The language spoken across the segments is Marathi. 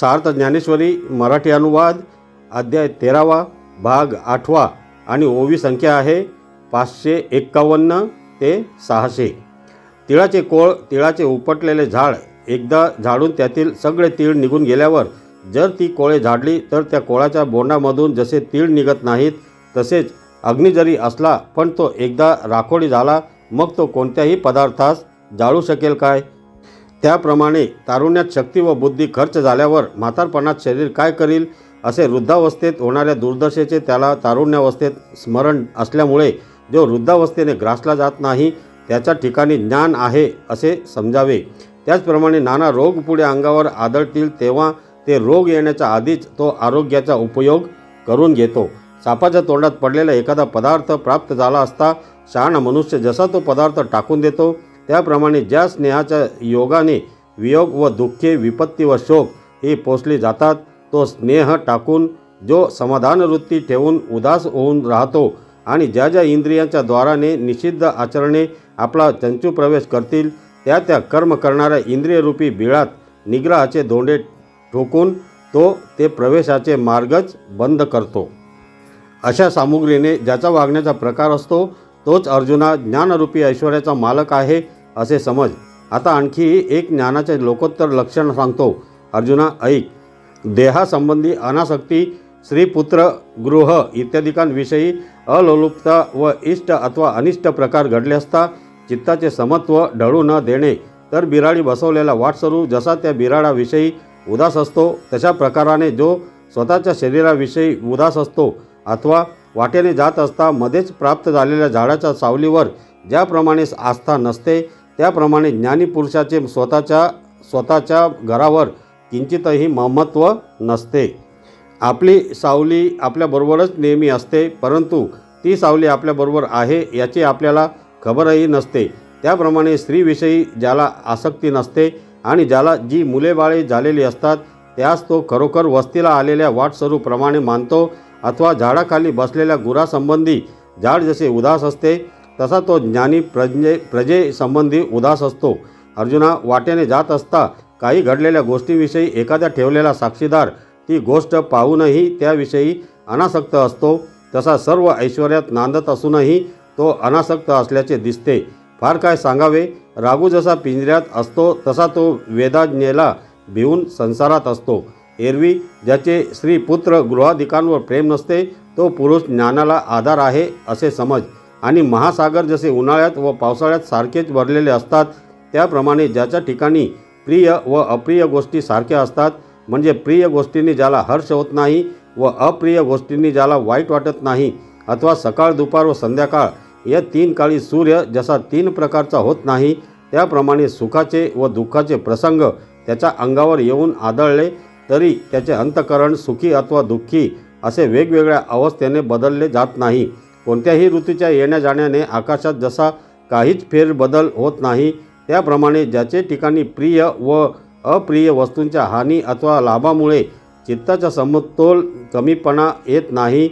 सार्थ ज्ञानेश्वरी मराठी अनुवाद अध्याय तेरावा भाग आठवा आणि ओवी संख्या आहे पाचशे एक्कावन्न ते सहाशे. तिळाचे कोळ तिळाचे उपटलेले झाड एकदा झाडून त्यातील सगळे तीळ निघून गेल्यावर जर ती कोळे झाडली तर त्या कोळाच्या बोंडामधून जसे तीळ निघत नाहीत तसेच अग्नी जरी असला पण तो एकदा राखोडी झाला मग तो कोणत्याही पदार्थास जाळू शकेल काय? त्याप्रमाणे तारुण्यात शक्ती व बुद्धी खर्च झाल्यावर म्हातारपणात शरीर काय करील असे वृद्धावस्थेत होणाऱ्या दुर्दशेचे त्याला तारुण्यावस्थेत स्मरण असल्यामुळे जो वृद्धावस्थेने ग्रासला जात नाही त्याच्या ठिकाणी ज्ञान आहे असे समजावे. त्याचप्रमाणे नाना रोग पुढे अंगावर आदळतील तेव्हा ते रोग येण्याच्या आधीच तो आरोग्याचा उपयोग करून घेतो. सापाच्या तोंडात पडलेला एखादा पदार्थ प्राप्त झाला असता शहाणा मनुष्य जसा तो पदार्थ टाकून देतो त्याप्रमाणे ज्या स्नेहाच्या योगाने वियोग व दुःखे विपत्ती व शोक ही पोचली जातात तो स्नेह टाकून जो समाधान वृत्ती ठेवून उदास होऊन राहतो आणि ज्या ज्या इंद्रियांच्या द्वाराने निषिद्ध आचरणे आपला चंचू प्रवेश करतील त्या त्या कर्म करणाऱ्या इंद्रियरूपी बिळात निग्रहाचे दोंडे ठोकून तो ते प्रवेशाचे मार्गच बंद करतो. अशा सामुग्रीने ज्याचा वागण्याचा प्रकार असतो तोच अर्जुना ज्ञानरूपी ऐश्वर्याचा मालक आहे असे समज. आता आणखी एक ज्ञानाचे लोकोत्तर लक्षण सांगतो. अर्जुना ऐक. देहासंबंधी अनासक्ती स्त्रीपुत्र गृह इत्यादिकांविषयी अलोलुपता व इष्ट अथवा अनिष्ट प्रकार घडले असता चित्ताचे समत्व ढळू न देणे. तर बिराडी बसवलेला वाटसरू जसा त्या बिराडाविषयी उदास असतो तशा प्रकाराने जो स्वतःच्या शरीराविषयी उदास असतो अथवा वाटेने जात असता मध्येच प्राप्त झालेल्या झाडाच्या सावलीवर ज्याप्रमाणे आस्था नसते त्याप्रमाणे ज्ञानीपुरुषाचे स्वतःच्या स्वतःच्या घरावर किंचितही महत्त्व नसते. आपली सावली आपल्याबरोबरच नेहमी असते परंतु ती सावली आपल्याबरोबर आहे याची आपल्याला खबरही नसते. त्याप्रमाणे स्त्रीविषयी ज्याला आसक्ती नसते आणि ज्याला जी मुले बाळे झालेली असतात त्यास तो खरोखर वस्तीला आलेल्या वाटस्वरूपप्रमाणे मानतो अथवा झाडाखाली बसलेल्या गुरासंबंधी झाड जसे उदास असते तसा तो ज्ञानी प्रजे प्रजेसंबंधी उदास असतो. अर्जुना वाटेने जात असता काही घडलेल्या गोष्टीविषयी एखाद्या ठेवलेला साक्षीदार ती गोष्ट पाहूनही त्याविषयी अनासक्त असतो. तसा सर्व ऐश्वर्यात नांदत असूनही तो अनासक्त असल्याचे दिसते. फार काय सांगावे? रागू जसा पिंजऱ्यात असतो तसा तो वेदाज्ञेला भिवून संसारात असतो. एरवी ज्याचे स्त्री पुत्र गृहाधिकांवर प्रेम नसते तो पुरुष ज्ञानाला आधार आहे असे समज. आणि महासागर जसे उन्हाळ्यात व पावसाळ्यात सारखेच भरलेले असतात त्याप्रमाणे ज्याच्या ठिकाणी प्रिय व अप्रिय गोष्टी सारख्या असतात म्हणजे प्रिय गोष्टींनी ज्याला हर्ष होत नाही व अप्रिय गोष्टींनी ज्याला वाईट वाटत नाही अथवा सकाळ दुपार व संध्याकाळ या तीन काळी सूर्य जसा तीन प्रकारचा होत नाही त्याप्रमाणे सुखाचे व दुःखाचे प्रसंग त्याच्या अंगावर येऊन आदळले तरी त्याचे अंतकरण सुखी अथवा दुःखी असे वेगवेगळ्या अवस्थेने बदलले जात नाही. कोणत्याही ऋतूच्या येण्या जाण्याने आकाशात जसा काहीच फेरबदल होत नाही त्याप्रमाणे ज्याचे ठिकाणी प्रिय व अप्रिय वस्तूंच्या हानी अथवा लाभामुळे चित्ताचा समतोल कमीपणा येत नाही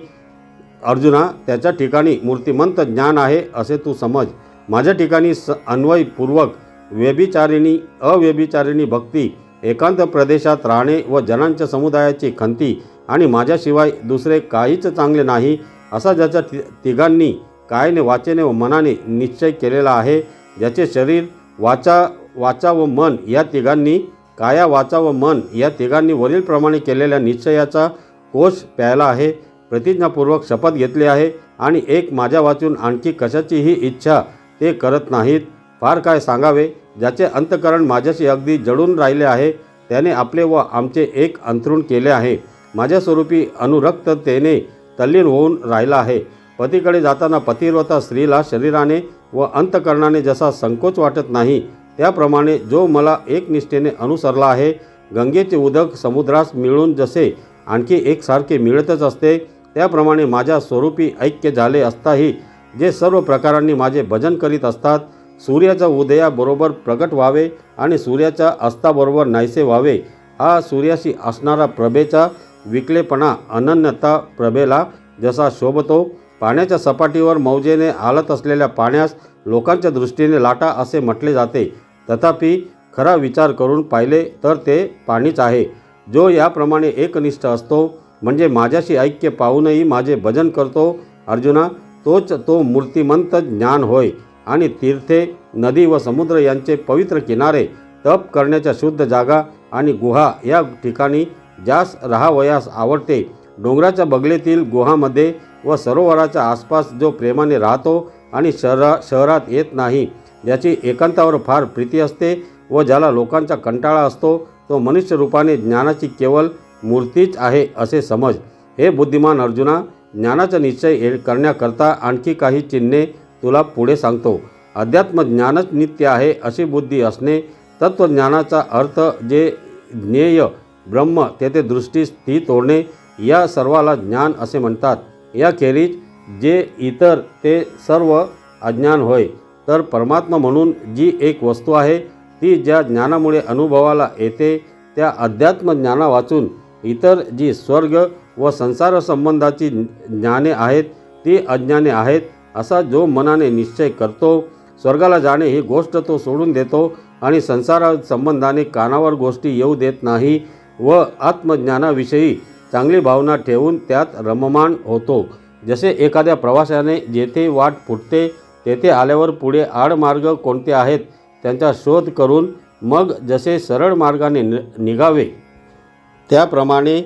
अर्जुना त्याच्या ठिकाणी मूर्तिमंत ज्ञान आहे असे तू समज. माझ्या ठिकाणी स अन्वयपूर्वक व्यभिचारिणी अव्यभिचारिणी भक्ती एकांत प्रदेशात राहणे व जनांच्या समुदायाची खंती आणि माझ्याशिवाय दुसरे काहीच चांगले नाही असा ज्याच्या ति तिघांनी कायने वाचेने व मनाने निश्चय केलेला आहे ज्याचे शरीर वाचा वाचा व मन या तिघांनी काया वाचा व मन या तिघांनी वरीलप्रमाणे केलेल्या निश्चयाचा कोष प्यायला आहे प्रतिज्ञापूर्वक शपथ घेतली आहे आणि एक माझ्या वाचून आणखी कशाचीही इच्छा ते करत नाहीत. फार काय सांगावे ज्याचे अंतकरण माझ्याशी अगदी जडून राहिले आहे त्याने आपले व आमचे एक अंथरूण केले आहे. माझ्या स्वरूपी अनुरक्ततेने तल्लीन होऊन राहिला आहे. पतीकडे जाताना पतिव्रता स्त्रीला शरीराने व अंतकरणाने जसा संकोच वाटत नाही त्याप्रमाणे जो मला एकनिष्ठेने अनुसरला आहे गंगेचे उदक समुद्रास मिळून जसे आणखी एकसारखे मिळतच असते त्याप्रमाणे माझ्या स्वरूपी ऐक्य झाले असताही जे सर्व प्रकारांनी माझे भजन करीत असतात सूर्याच्या उदयाबरोबर प्रगट व्हावे आणि सूर्याच्या अस्ताबरोबर नाहीसे व्हावे हा सूर्याशी असणारा प्रभेचा विकलेपणा अनन्यता प्रभेला जसा शोभतो पाण्याच्या सपाटीवर मौजेने हालत असलेल्या पाण्यास लोकांच्या दृष्टीने लाटा असे म्हटले जाते. तथापि खरा विचार करून पाहिले तर ते पाणीच आहे. जो याप्रमाणे एकनिष्ठ असतो म्हणजे माझ्याशी ऐक्य पाहूनही माझे भजन करतो अर्जुना तोच तो मूर्तिमंत ज्ञान होय आणि तीर्थे नदी व समुद्र यांचे पवित्र किनारे तप करण्याच्या शुद्ध जागा आणि गुहा या ठिकाणी ज्यास राहावयास आवडते. डोंगराच्या बगलेतील गुहामध्ये व सरोवराच्या आसपास जो प्रेमाने राहतो आणि शहरा शहरात येत नाही ज्याची एकांतावर फार प्रीती असते व ज्याला लोकांचा कंटाळा असतो तो मनुष्य रूपाने ज्ञानाची केवळ मूर्तीच आहे असे समज. हे बुद्धिमान अर्जुना ज्ञानाचा निश्चय ये- करण्याकरता आणखी काही चिन्हे तुला पुढे सांगतो. अध्यात्म ज्ञानच नित्य आहे अशी बुद्धी असणे तत्त्वज्ञानाचा अर्थ जे ज्ञेय ब्रह्म तेथे दृष्टी स्थित होणे या सर्वाला ज्ञान असे म्हणतात. याखेरीज जे इतर ते सर्व अज्ञान होय. तर परमात्मा म्हणून जी एक वस्तू आहे ती ज्या ज्ञानामुळे अनुभवाला येते त्या अध्यात्म ज्ञाना वाचून इतर जी स्वर्ग व संसार संबंधाची ज्ञाने आहेत ती अज्ञाने आहेत असा जो मनाने निश्चय करतो स्वर्गाला जाणे ही गोष्ट तो सोडून देतो आणि संसार संबंधाने कानावर गोष्टी येऊ देत नाही व आत्मज्ञानाविषयी चांगली भावना ठेवून त्यात रममाण होतो. जसे एखाद्या प्रवाशाने जेथे वाट फुटते तेथे आल्यावर पुढे आडमार्ग कोणते आहेत त्यांचा शोध करून मग जसे सरळ मार्गाने नि निघावे. त्याप्रमाणे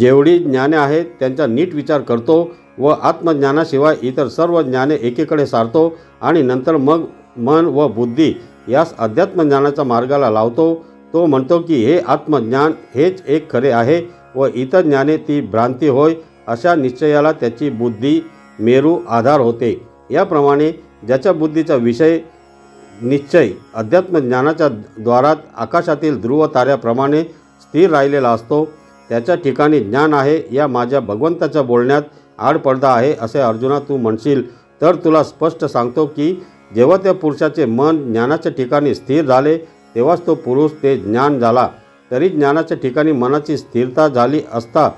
जेवढी ज्ञाने आहेत त्यांचा नीट विचार करतो व आत्मज्ञानाशिवाय इतर सर्व ज्ञाने एकीकडे सारतो आणि नंतर मग मन व बुद्धी यास अध्यात्मज्ञानाच्या मार्गाला लावतो. तो म्हणतो की हे आत्मज्ञान हेच एक खरे आहे व इतर ज्ञाने ती भ्रांती होय अशा निश्चयाला त्याची बुद्धी मेरू आधार होते. याप्रमाणे ज्याच्या बुद्धीचा विषय निश्चय अध्यात्मज्ञानाच्या द्वारात आकाशातील ध्रुव ताऱ्याप्रमाणे स्थिर राहिलेला असतो त्याच्या ठिकाणी ज्ञान आहे या माझ्या भगवंताच्या बोलण्यात आडपडदा आहे असे अर्जुना तू म्हणशील. तर तुला स्पष्ट सांगतो की जेव्हा त्या पुरुषाचे मन ज्ञानाच्या ठिकाणी स्थिर झाले तेव्हाच तो पुरुष ते ज्ञान झाला. तरी ज्ञानाच्या ठिकाणी मनाची स्थिरता झाली असता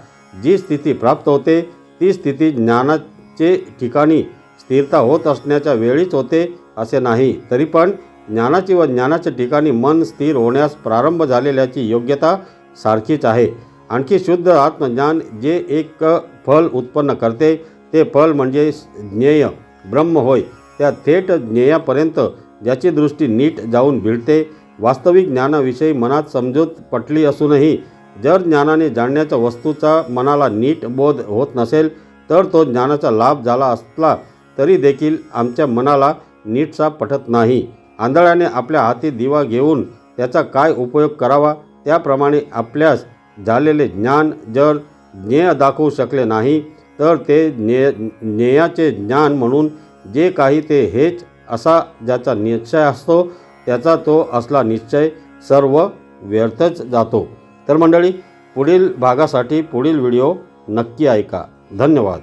जी स्थिती प्राप्त होते ती स्थिती ज्ञानाचे ठिकाणी स्थिरता होत असण्याच्या वेळीच होते असे नाही. तरी पण ज्ञानाची व ज्ञानाच्या ठिकाणी मन स्थिर होण्यास प्रारंभ झालेल्याची योग्यता सारखीच आहे. आणखी शुद्ध आत्मज्ञान जे एक फल उत्पन्न करते ते फल म्हणजे ज्ञेय ब्रह्म होय. त्या थेट ज्ञेयापर्यंत ज्याची दृष्टी नीट जाऊन भिडते वास्तविक ज्ञानाविषयी मनात समजूत पटली असूनही जर ज्ञानाने जाणण्याच्या वस्तूचा मनाला नीट बोध होत नसेल तर तो ज्ञानाचा लाभ झाला असला तरी देखील आमच्या मनाला नीटसा पटत नाही. आंधळ्याने आपल्या हाती दिवा घेऊन त्याचा काय उपयोग करावा? त्याप्रमाणे आपल्यास झालेले ज्ञान जर ज्ञेय दाखवू शकले नाही तर ते ज्ञेय ज्ञेयाचे ज्ञान म्हणून जे काही ते हेच असा ज्याचा निश्चय असतो त्याचा तो असला निश्चय सर्व व्यर्थच जातो. तर मंडळी पुढील भागासाठी पुढील व्हिडिओ नक्की ऐका. धन्यवाद.